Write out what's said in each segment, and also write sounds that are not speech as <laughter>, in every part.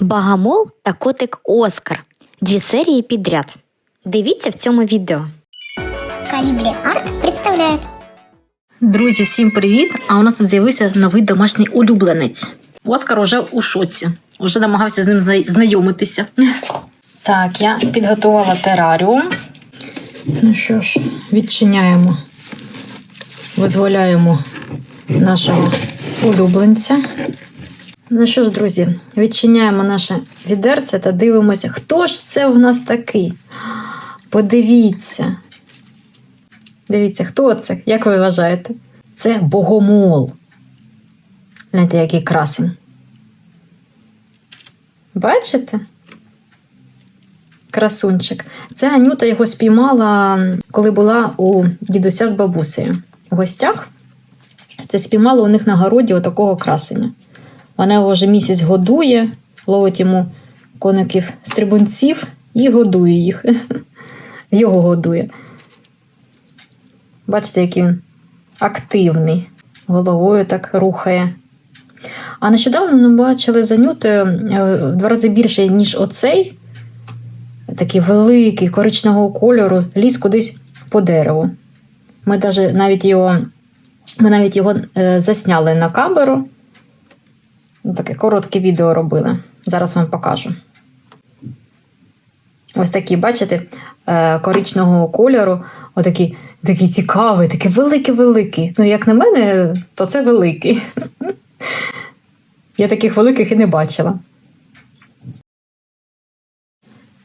Багамол та котик Оскар. Дві серії підряд. Дивіться в цьому відео. Калибри Арт представляет Друзі, всім привіт! А у нас тут з'явився новий домашній улюбленець. Оскар уже у шоці, уже намагався з ним знайомитися. <laughs> Так, я підготувала тераріум. Ну що ж, відчиняємо, визволяємо нашого улюбленця. Ну що ж, друзі, відчиняємо наше відерце та дивимося, хто ж це в нас такий. Подивіться. Дивіться, хто це? Як ви вважаєте? Це богомол. Гляньте, який красень. Бачите? Красунчик. Це Анюта його спіймала, коли була у дідуся з бабусею в гостях. Це спіймала у них на городі отакого красення. Вона його вже місяць годує, ловить йому коників стрибунців і годує їх. <laughs> Його годує. Бачите, який він активний, головою так рухає. А нещодавно ми бачили за Нютою е, в два рази більше, ніж оцей, такий великий коричневого кольору, ліз кудись по дереву. Ми навіть його, ми навіть його е, засняли на камеру. Таке коротке відео робили. Зараз вам покажу. Ось такий, бачите, е, коричневого кольору, отакий такий цікавий, такий великий-великий. Ну, як на мене, то це великий. Я таких великих і не бачила.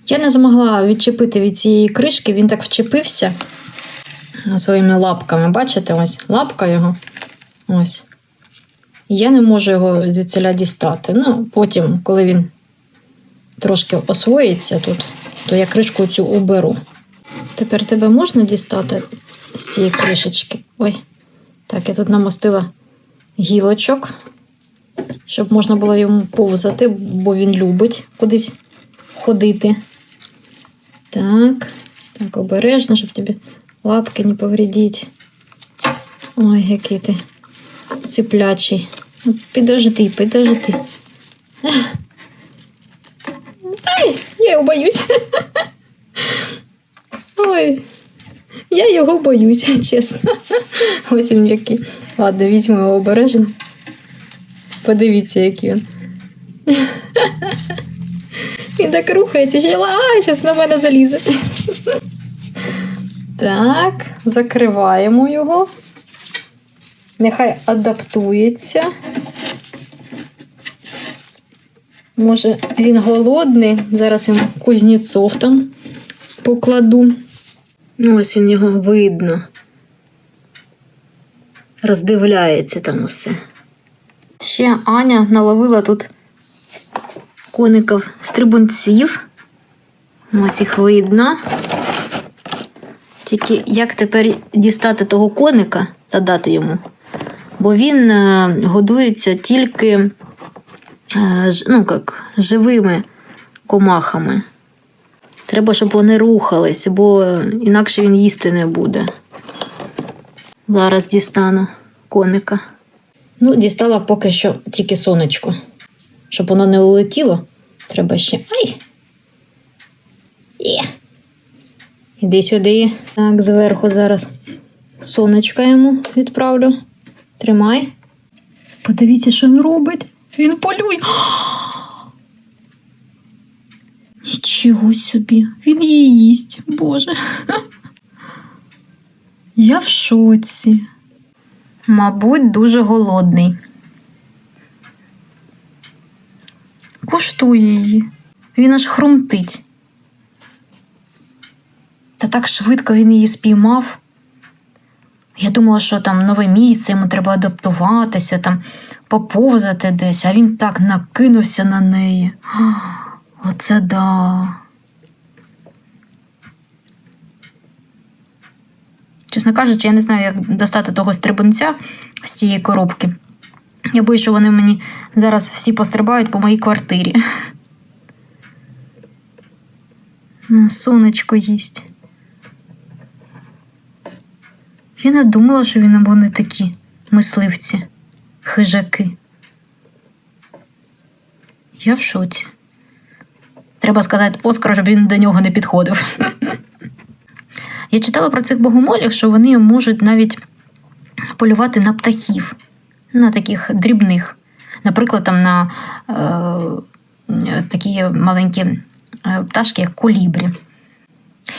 Я не змогла відчепити від цієї кришки, він так вчепився своїми лапками. Бачите, ось лапка його. Ось. Я не можу його звідсіля дістати. Ну, потім, коли він трошки освоїться тут, то я кришку цю уберу. Тепер тебе можна дістати з цієї кришечки? Ой, так, я тут намостила гілочок, щоб можна було йому повзати, бо він любить кудись ходити. Так, так, обережно, щоб тобі лапки не повредіть. Ой, який ти цеплячий. Підожди, підожди. Ай, я його боюсь. Ой, я його боюся, чесно. Ось він який. Ладно, візьмемо його обережно. Подивіться, який він. Він так рухається, що ай, зараз на мене залізе. Так, закриваємо його. Нехай адаптується. Може, він голодний. Зараз йому кузнєцов там покладу. Ну, ось він його видно. Роздивляється там усе. Ще Аня наловила тут коників стрибунців. Ось їх видно. Тільки як тепер дістати того коника та дати йому? Бо він е, годується тільки е, ну, як, живими комахами. Треба, щоб вони рухались, бо інакше він їсти не буде. Зараз дістану коника. Ну, дістала поки що тільки сонечко. Щоб воно не улетіло, треба ще. Ай! Є. Іди сюди. Так, зверху зараз сонечко йому відправлю. Тримай. Подивіться, що він робить. Він полює. <gasps> Нічого собі, він її їсть, Боже. <laughs> Я в шоці. Мабуть, дуже голодний. Куштує її. Він аж хрумтить. Та так швидко він її спіймав. Я думала, що там нове місце, йому треба адаптуватися, там поповзати десь, а він так накинувся на неї. <gasps> Оце да. Чесно кажучи, я не знаю, як достати того стрибунця з цієї коробки. Я боюсь, що вони мені зараз всі пострибають по моїй квартирі. <laughs> Сонечко їсть. Я не думала, що він вони такі мисливці, хижаки. Я в шоці. Треба сказати Оскару, щоб він до нього не підходив. <laughs> Я читала про цих богомолів, що вони можуть навіть полювати на птахів, на таких дрібних. Наприклад, там на е, такі маленькі е, пташки, як колібрі.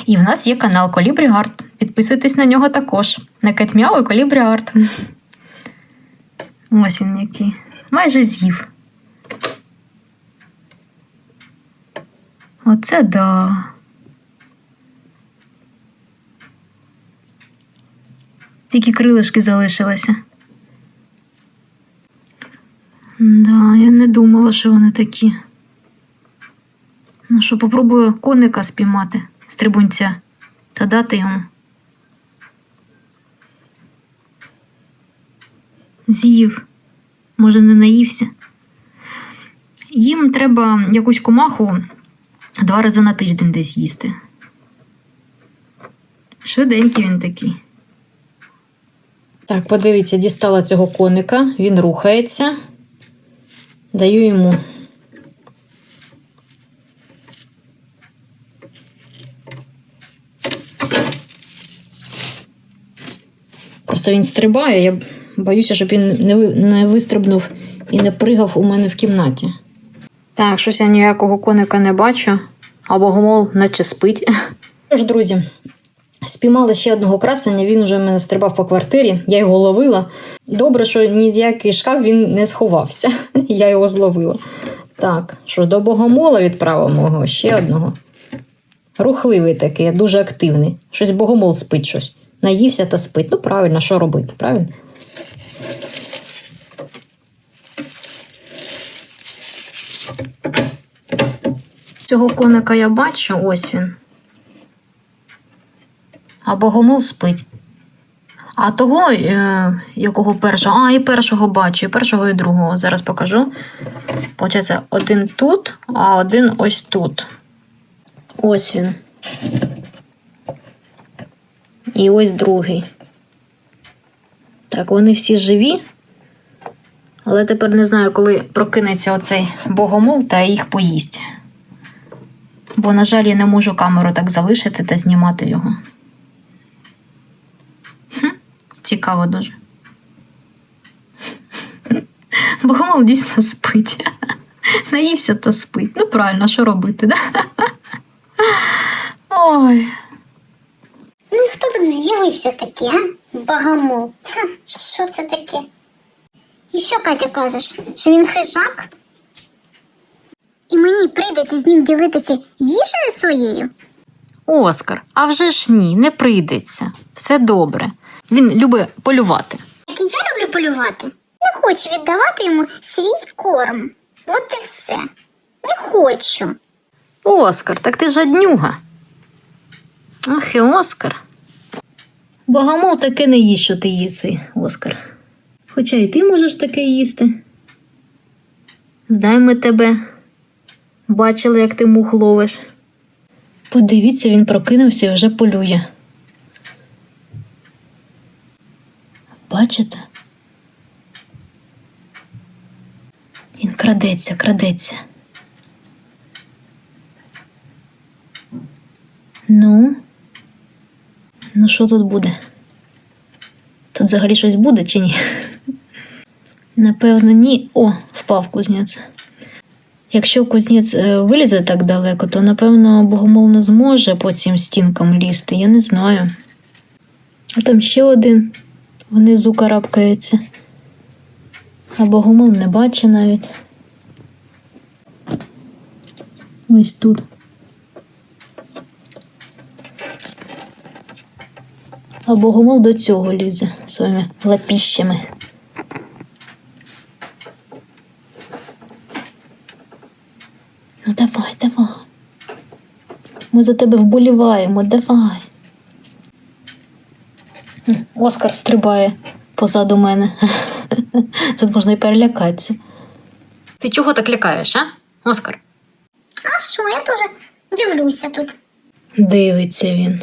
І в нас є канал Колібрі Арт. Підписуйтесь на нього також. На Кетмяу і Колібрі Арт. <laughs> Ось він який. Майже з'їв. Оце да. Тільки крилишки залишилися. Да, я не думала, що вони такі. Ну що, попробую коника спіймати, стрибунця, та дати йому. З'їв. Може, не наївся. Їм треба якусь комаху два рази на тиждень десь їсти. Швиденький він такий. Так, подивіться, дістала цього коника, він рухається. Даю йому. Просто він стрибає, я боюся, щоб він не, вистрибнув і не пригав у мене в кімнаті. Так, щось я ніякого коника не бачу, а богомол наче спить. Тож, друзі, спіймали ще одного красення, він уже в мене стрибав по квартирі, я його ловила. Добре, що ніякий шкаф він не сховався. <laughs> Я його зловила. Так, що до богомола відправимо його ще одного. Рухливий такий, дуже активний. Щось богомол спить щось. Наївся та спить. Ну, правильно, що робити, правильно? Цього коника я бачу, ось він. А богомол спить. А того, е, якого першого, а і першого бачу, і першого, і другого. Зараз покажу. Получається, один тут, а один ось тут. Ось він. І ось другий. Так, вони всі живі. Але тепер не знаю, коли прокинеться оцей богомол та їх поїсть. Бо, на жаль, я не можу камеру так залишити та знімати його. Хм, цікаво дуже. Богомол дійсно спить. Наївся та спить. Ну, правильно, що робити, да? Ой. Ну і хто тут з'явився такий, а? Багамол. Ха, що це таке? І що, Катя, кажеш, що він хижак? І мені прийдеться з ним ділитися їжею своєю? Оскар, а вже ж ні, не прийдеться. Все добре. Він любить полювати. Як і я люблю полювати. Не хочу віддавати йому свій корм. От і все. Не хочу. Оскар, так ти жаднюга. Ах, і Оскар. Богомол таке не їсть, що ти їси, Оскар. Хоча і ти можеш таке їсти. Здай ми тебе. Бачили, як ти мух ловиш. Подивіться, він прокинувся і вже полює. Бачите? Він крадеться, крадеться. Ну, ну що тут буде? Тут взагалі щось буде чи ні? Напевно, ні. О, впав кузнець. Якщо кузнець е, вилізе так далеко, то напевно богомол не зможе по цим стінкам лізти, я не знаю. А там ще один внизу карабкається. А богомол не бачить навіть. Ось тут. А богомол до цього лізе своїми лапіщами. Ну давай, давай. Ми за тебе вболіваємо, давай. Оскар стрибає позаду мене. <laughs> Тут можна і перелякатися. Ти чого так лякаєш, а? Оскар? А що, я теж дивлюся тут. Дивиться він.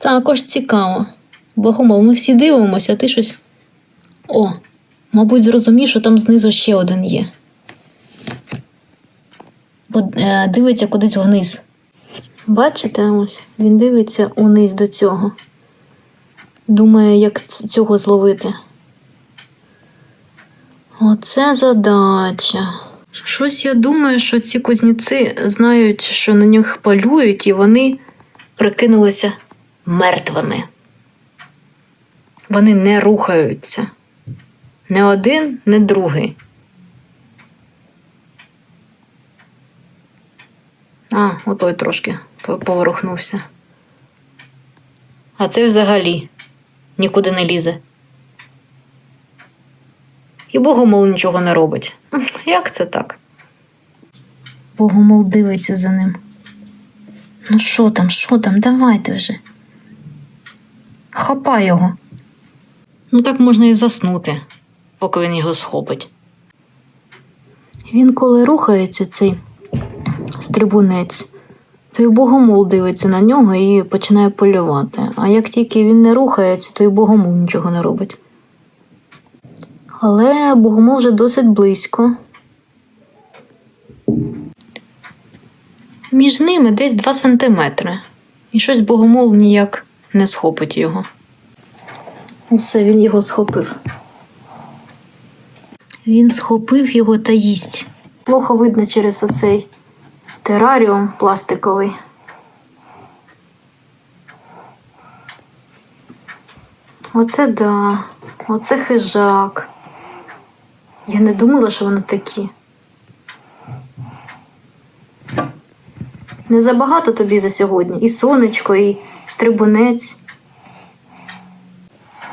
Також цікаво. Богомол, ми всі дивимося, а ти щось. О, мабуть, зрозумів, що там знизу ще один є. бо е, дивиться кудись вниз. Бачите, ось він дивиться униз до цього. Думає, як цього зловити. Оце задача. Щось я думаю, що ці кузнєці знають, що на них полюють, і вони прикинулися мертвими. Вони не рухаються. Не один, не другий. А, отой трошки поворухнувся. А це взагалі нікуди не лізе. І богомол нічого не робить. <laughs> Як це так? Богомол дивиться за ним. Ну що там, що там, давайте вже. Хапай його. Ну так можна і заснути, поки він його схопить. Він коли рухається, цей стрибунець, то й богомол дивиться на нього і починає полювати. А як тільки він не рухається, то й богомол нічого не робить. Але богомол вже досить близько. Між ними десь 2 сантиметри. І щось богомол ніяк не схопить його. Все, він його схопив. Він схопив його та їсть. Плохо видно через оцей тераріум пластиковий. Оце да, оце хижак. Я не думала, що вони такі. Не забагато тобі за сьогодні. І сонечко, і стрибунець.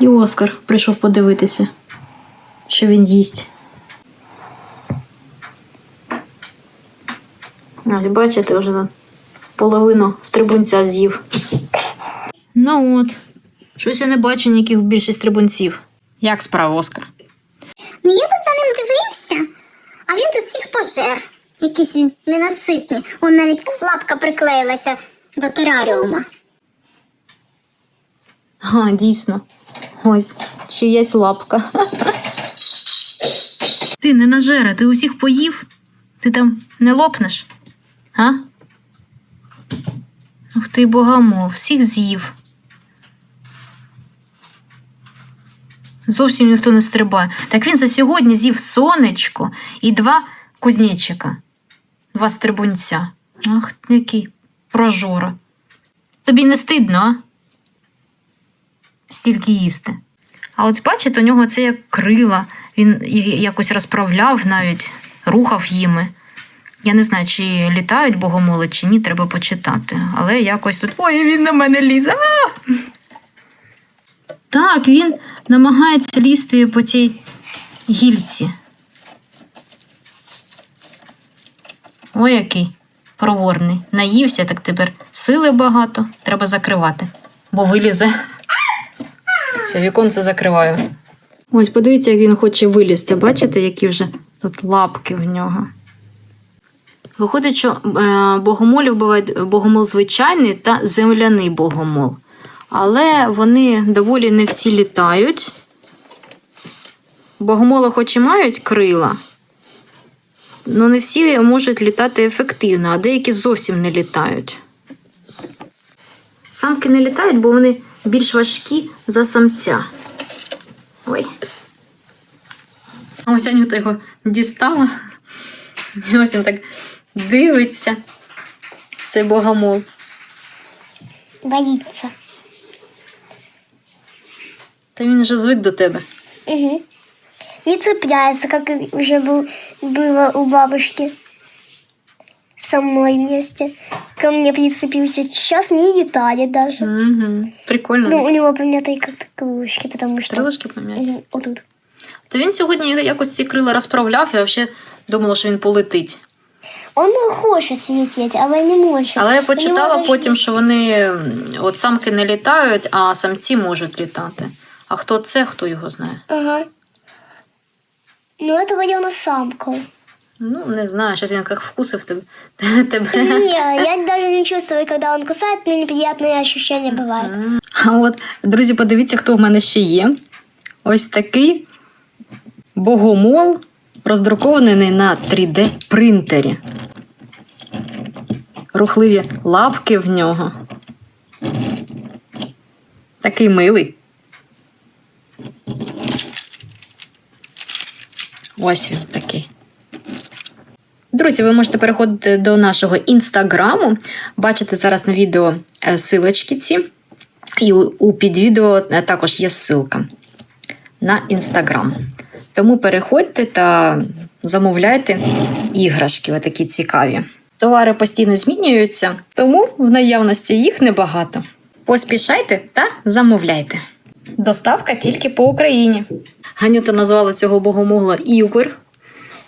І Оскар прийшов подивитися, що він їсть. Ось бачите, вже половину стрибунця з'їв. Ну от, щось я не бачу ніяких більше стрибунців. Як справа, Оскар? Ну я тут за ним дивився, а він тут всіх пожер. Якийсь він ненаситний. Он навіть лапка приклеїлася до тераріума. А, дійсно. Ось, чиясь лапка. Ти не нажера, ти усіх поїв? Ти там не лопнеш? А? Ух ти, богомол, всіх з'їв. Зовсім ніхто не стрибає. Так він за сьогодні з'їв сонечко і два кузнечика. Два стрибунця. Ах, який прожора. Тобі не стидно, а? Стільки їсти. А от бачите, у нього це як крила, він якось розправляв навіть, рухав їми. Я не знаю, чи літають богомоли, чи ні, треба почитати. Але якось тут. Ой, він на мене лізе. Так, він намагається лізти по цій гільці. Ой, який проворний. Наївся, так тепер сили багато, треба закривати, бо вилізе. Це віконце закриваю. Ось, подивіться, як він хоче вилізти. Бачите, які вже тут лапки в нього. Виходить, що е, богомолів бувають богомол звичайний та земляний богомол. Але вони доволі не всі літають. Богомоли хоч і мають крила, але не всі можуть літати ефективно, а деякі зовсім не літають. Самки не літають, бо вони більш важкі за самця. Ой. Ось Анюта його дістала. І ось він так дивиться. Цей богомол. Боїться. Та він вже звик до тебе. Угу. Не цепляется, как и уже был, у бабушки Со мной вместе. Ко мне прицепился. Сейчас не летает даже. Угу. Прикольно. Ну, у него помятые как-то крылышки, потому что... Крилишки пом'ять. Мгм, Вот тут. То він сьогодні якось ці крила розправляв, я взагалі думала, що він полетить. Он хочет лететь, а не может. Але я У него почитала даже- потім, що вони м, от самки не літають, а самці можуть літати. А хто це, хто його знає? Ага. Ну, это наверное, самка. Ну, не знаю, зараз він як вкусив тебе. Не, я даже не чувствую, когда он кусает, но неприятные ощущения бывают. А от, друзі, подивіться, хто в мене ще є. Ось такий богомол, роздрукований на 3D принтері. рухливі лапки в нього. Такий милий. Ось він такий. Друзі, ви можете переходити до нашого інстаграму, бачите зараз на відео е, силочки ці. І у, підвідео е, також є ссылка на інстаграм. Тому переходьте та замовляйте іграшки, ви такі цікаві. Товари постійно змінюються, тому в наявності їх небагато. Поспішайте та замовляйте. Доставка тільки по Україні. Ганюта назвала цього богомогла Ігор.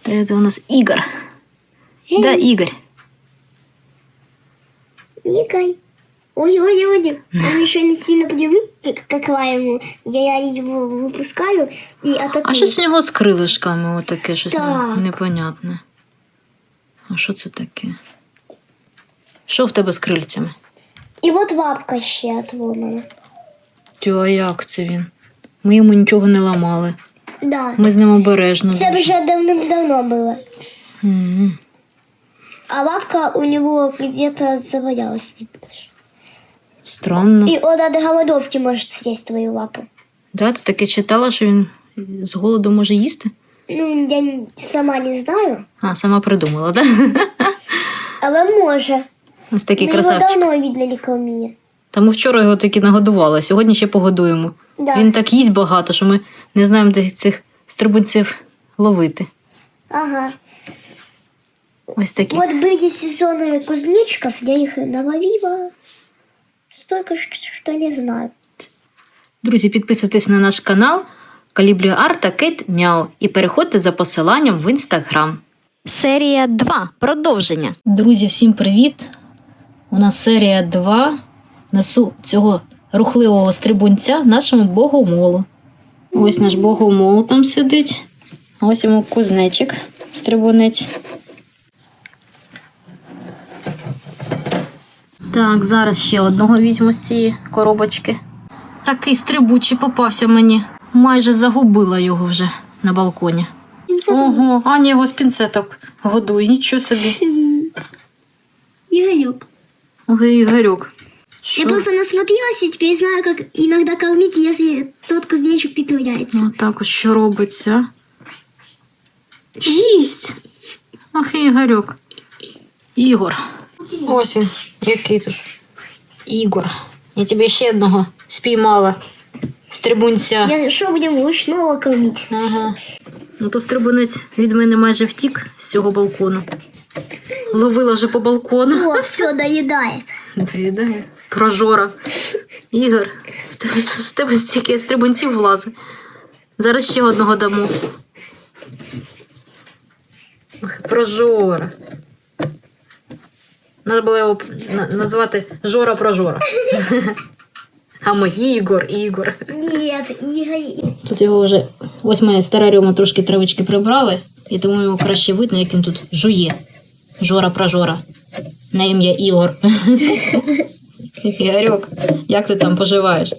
Це у нас Ігор. Да, Ігор. Игорь. Ой-ой-ой, он еще не сильно привык к к аквариуму, где я его выпускаю и атакую. А щось у нього з крилишками, отаке щось Так. непонятне. А що це таке? Що в тебе з крильцями? И вот лапка ще отломана. Тю, а як це він? Ми йому нічого не ламали. Да. Ми з ним обережно. Це дуже. вже давным-давно было. М. А лапка у него где-то завалялась. Странно. И он от голодовки может съесть твою лапу. Да, ти таке читала, що він з голоду може їсти? Ну, я сама не знаю, А, сама придумала, да? але може. Ось такий Ми його красавчик. давно віддали кормі. Та ми вчора його таки нагодували, сьогодні ще погодуємо. Да. Він так їсть багато, що ми не знаємо, де цих стрибунців ловити. Ага. Ось такі. Вот были сезоны кузнечиков, я их наловила. Столько, что не знаю. Друзі, підписуйтесь на наш канал Каліблю Арт та Кейт Мяу і переходьте за посиланням в інстаграм. Серія 2. Продовження. Друзі, всім привіт! У нас серія 2. Несу цього рухливого стрибунця нашому богомолу. Ось наш богомол там сидить. Ось йому кузнечик, стрибунець. Так, зараз ще одного візьму з цієї коробочки. Такий стрибучий попався мені. Майже загубила його вже на балконі. Ого, Аня його з пінцеток годує, нічого собі. Игорек. Ой, Ігорюк. Я просто насмотрелась и теперь знаю, как иногда кормить, если тот кузнечик притворяется. Ну так ось що робиться. Їсть. Ах, Ігорюк. Ігор. Ось він, який тут. Ігор. Я тебе ще одного спіймала. Стрибунця. Я что, будем ручного кормить? Ага. Ну то стрибунець від мене майже втік з цього балкону. Ловила вже по балкону. О, все, доедает. Доїдає. Прожора. Ігор, в тебе, в тебе стільки стрибунців влазить. Зараз ще одного дамо. Прожора. Треба було його на- назвати Жора Прожора. <laughs> А ми Ігор, Ігор. Нет, Игорь... Тут його вже. Ось ми з тераріуму трошки травички прибрали, і тому його краще видно, як він тут жує. Жора прожора. На ім'я Ігор. <laughs> Ігорьок, як ти там поживаєш?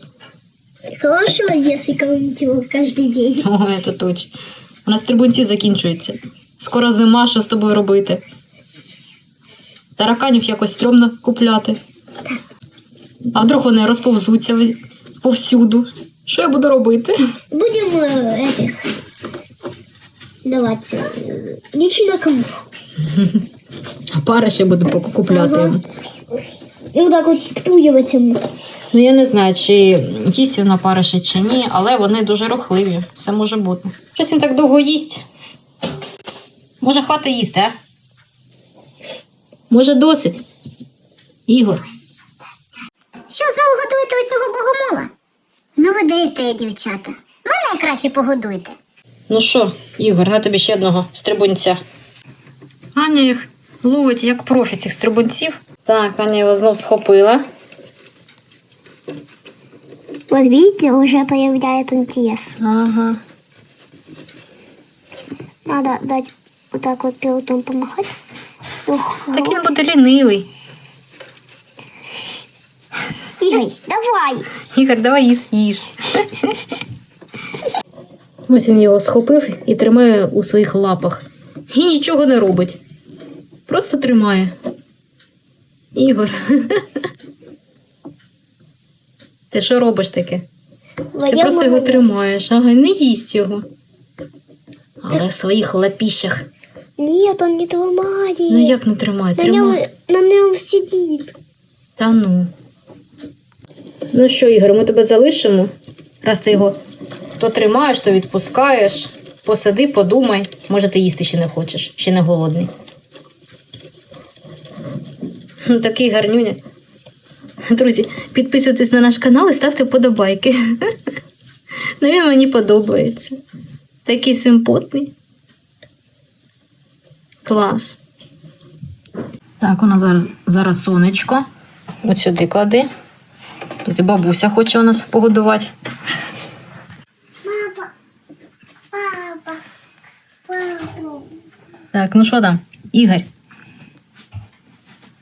Хорошо, если кормить его каждый день. Ой, це точно. У нас трибунці закінчуються. Скоро зима, що з тобою робити? Тараканів якось стрьомно купляти. А вдруг вони розповзуться вез- повсюду. Що я буду робити? Будем э, этих давать э, личинок А пари ще буду поки купляти Ага. йому. и вот так вот втуривать ему. Ну, я не знаю, чи їсть він опариші чи ні, але вони дуже рухливі. Все може бути. Щось він так довго їсть. Може, хватить їсти, а? Може, досить. Ігор. Що знову готуєте оцього богомола? Ну ви даєте, дівчата. Мене краще погодуйте. Ну що, Ігор, на тобі ще одного стрибунця. Аня їх ловить як профі цих стрибунців. Так, Аня його знов схопила. Вот видите, уже появляется интерес. Ага. Надо дать вот так вот пилотом помахать. Так він буде лінивий. Игорь, давай! Ігор, давай їж. їж. Ось він його схопив і тримає у своїх лапах. І нічого не робить. Просто тримає. Ігор. Ти що робиш таке? Ти просто його тримаєш, ага, не їсть його. Але в своїх лапіщах. Нет, он не ломает. Ну як не тримай, на, нем, тримай. на нем сидит. Та ну. Ну що, Ігор, ми тебе залишимо. Раз ти його то тримаєш, то відпускаєш. Посиди, подумай. Може, ти їсти ще не хочеш, ще не голодний. Такий гарнюня. Друзі, підписуйтесь на наш канал і ставте вподобайки. <laughs> Ну, він мені подобається. Такий симпотний. Клас. Так, у нас зараз, зараз сонечко. От сюди клади. Тут і бабуся хоче у нас погодувати. Папа, папа, папа. Так, ну що там, Ігор?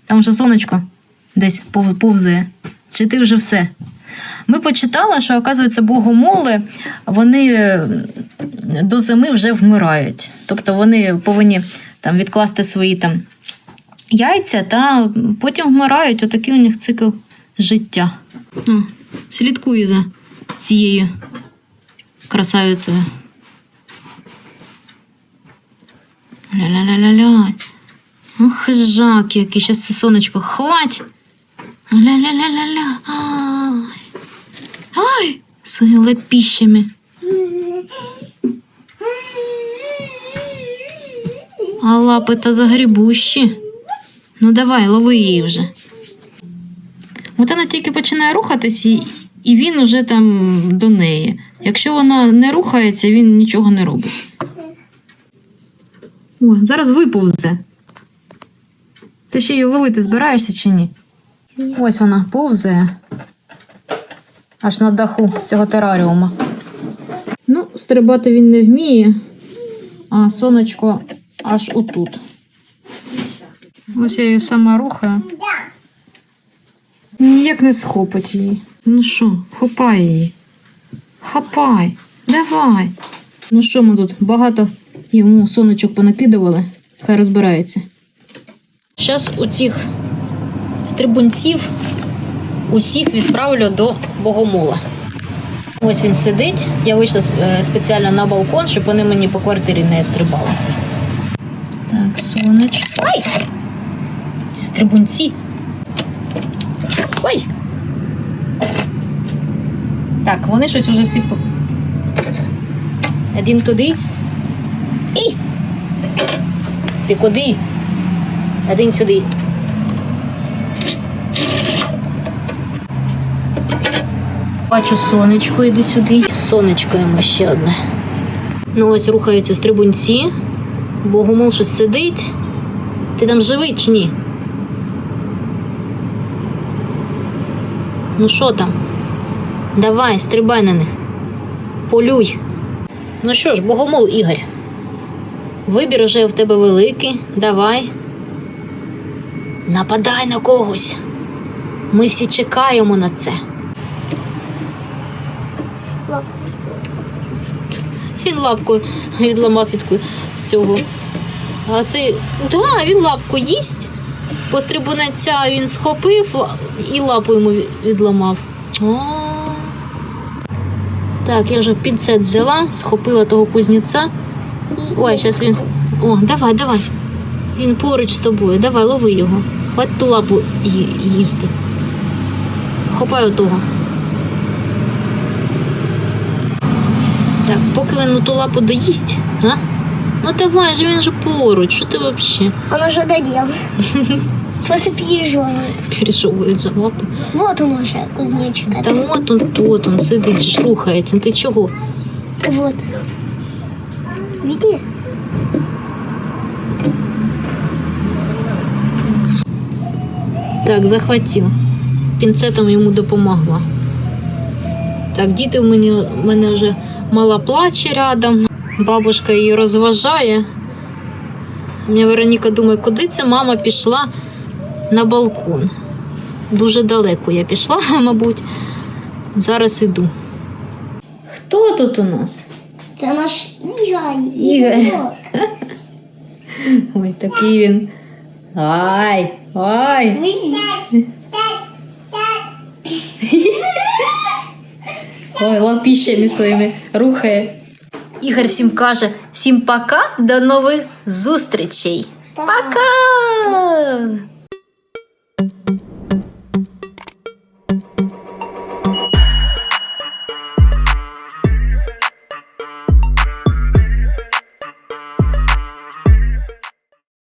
Там вже сонечко десь пов- повзає. Чи ти вже все? Ми почитали, що, оказується, богомоли вони до зими вже вмирають. Тобто вони повинні там відкласти свої там яйця та потім вмирають. Отакий у них цикл життя. О, слідкую за цією красавицею. Ля-ля-ля-ля-ля. Ох, хижак який, щас це сонечко хвать. Ля-ля-ля-ля-ля. Ай. Ай, своїми лапіщами. А лапи та загрібущі. Ну давай, лови її вже. От вона тільки починає рухатись, і, він уже там до неї. Якщо вона не рухається, він нічого не робить. О, зараз виповзе. Ти ще її ловити збираєшся чи ні? Ось вона повзає. Аж на даху цього тераріума. Ну, стрибати він не вміє, а сонечко аж отут. Ось я її сама рухаю. Ніяк не схопить її. Ну що, хопай її. Хапай, давай. Ну що ми тут багато йому сонечок понакидували, хай розбирається. Зараз у цих стрибунців усіх відправлю до богомола. Ось він сидить. Я вийшла е, спеціально на балкон, щоб вони мені по квартирі не стрибали. Так, сонечко. Ай! Ці стрибунці. Ой! Так, вони щось уже всі. Один туди. Ей! Ти куди? Один сюди. Бачу сонечко, іди сюди. Сонечко йому ще одне. Ну ось рухаються стрибунці. Богомол щось сидить. Ти там живий чи ні? Ну що там? Давай, стрибай на них. Полюй. Ну що ж, богомол Ігор. Вибір уже в тебе великий. Давай. Нападай на когось. Ми всі чекаємо на це. Він лапку відламав від цього. А цей. Да, він лапку їсть. Пострибунеця він схопив і лапу йому ві- відламав. О. Так, я вже пінцет взяла, схопила того кузнеця. Ой, зараз він. О, давай, давай. Він поруч з тобою. Давай, лови його. Хвать ту лапу їсти. Хопай отого. Поки він ну, ту лапу доїсть, а? Ну давай же він же поруч, що ти взагалі? Он уже доел. После пережевывает. Перешовує за лапи. Вот он уже, кузнечик. Та Это от он тут, он сидить, ж рухається. Ти чого? вот. Види? Так, захватив. Пінцетом йому допомогла. Так, діти в мене, в мене вже мала плаче рядом. Бабушка її розважає. У мене Вероніка думає, куди це мама пішла на балкон. Дуже далеко я пішла, <laughs> мабуть. Зараз іду. Хто тут у нас? Это наш Игорь. Игорь. <laughs> Ой, такий він Ай, ай. <laughs> Ой, лапіщами своїми рухає. Ігор всім каже: всім пока, до нових зустрічей. Пока!